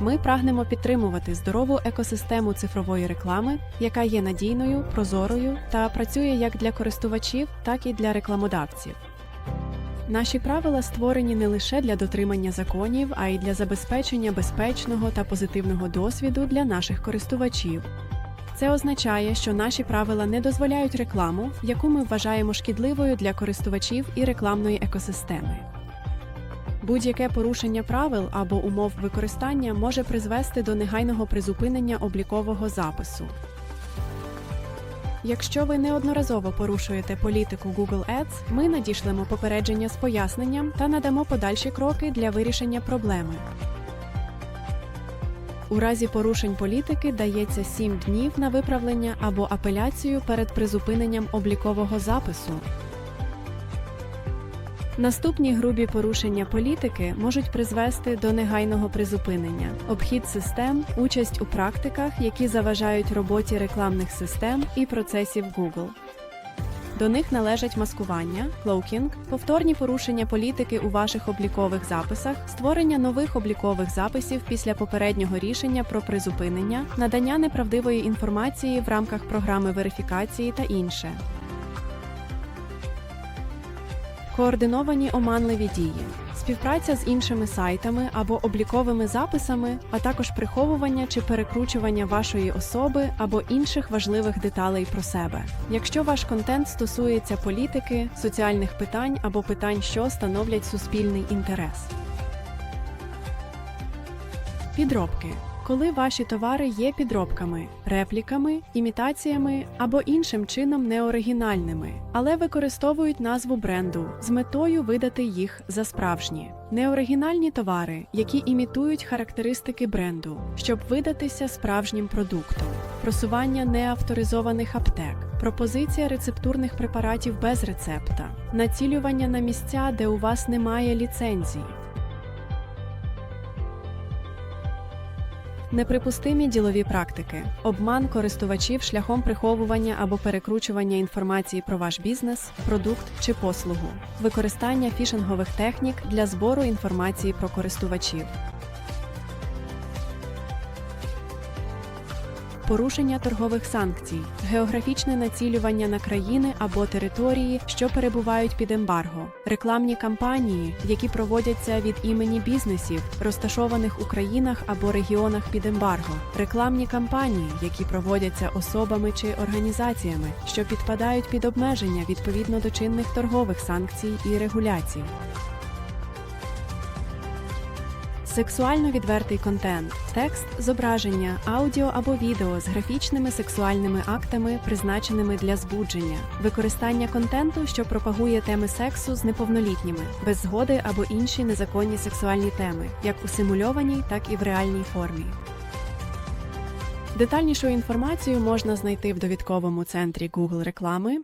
Ми прагнемо підтримувати здорову екосистему цифрової реклами, яка є надійною, прозорою та працює як для користувачів, так і для рекламодавців. Наші правила створені не лише для дотримання законів, а й для забезпечення безпечного та позитивного досвіду для наших користувачів. Це означає, що наші правила не дозволяють рекламу, яку ми вважаємо шкідливою для користувачів і рекламної екосистеми. Будь-яке порушення правил або умов використання може призвести до негайного призупинення облікового запису. Якщо ви неодноразово порушуєте політику Google Ads, ми надішлемо попередження з поясненням та надамо подальші кроки для вирішення проблеми. У разі порушень політики дається 7 днів на виправлення або апеляцію перед призупиненням облікового запису. Наступні грубі порушення політики можуть призвести до негайного призупинення, обхід систем, участь у практиках, які заважають роботі рекламних систем і процесів Google. До них належать маскування, клоукінг, повторні порушення політики у ваших облікових записах, створення нових облікових записів після попереднього рішення про призупинення, надання неправдивої інформації в рамках програми верифікації та інше. Координовані оманливі дії, співпраця з іншими сайтами або обліковими записами, а також приховування чи перекручування вашої особи або інших важливих деталей про себе. Якщо ваш контент стосується політики, соціальних питань або питань, що становлять суспільний інтерес. Підробки. Коли ваші товари є підробками, репліками, імітаціями або іншим чином неоригінальними, але використовують назву бренду з метою видати їх за справжні. Неоригінальні товари, які імітують характеристики бренду, щоб видатися справжнім продуктом, просування неавторизованих аптек, пропозиція рецептурних препаратів без рецепта, націлювання на місця, де у вас немає ліцензії. Неприпустимі ділові практики, обман користувачів шляхом приховування або перекручування інформації про ваш бізнес, продукт чи послугу, використання фішингових технік для збору інформації про користувачів. Порушення торгових санкцій, географічне націлювання на країни або території, що перебувають під ембарго, рекламні кампанії, які проводяться від імені бізнесів, розташованих у країнах або регіонах під ембарго, рекламні кампанії, які проводяться особами чи організаціями, що підпадають під обмеження відповідно до чинних торгових санкцій і регуляцій. Сексуально відвертий контент, текст, зображення, аудіо або відео з графічними сексуальними актами, призначеними для збудження, використання контенту, що пропагує теми сексу з неповнолітніми, без згоди або інші незаконні сексуальні теми, як у симульованій, так і в реальній формі. Детальнішу інформацію можна знайти в довідковому центрі Google реклами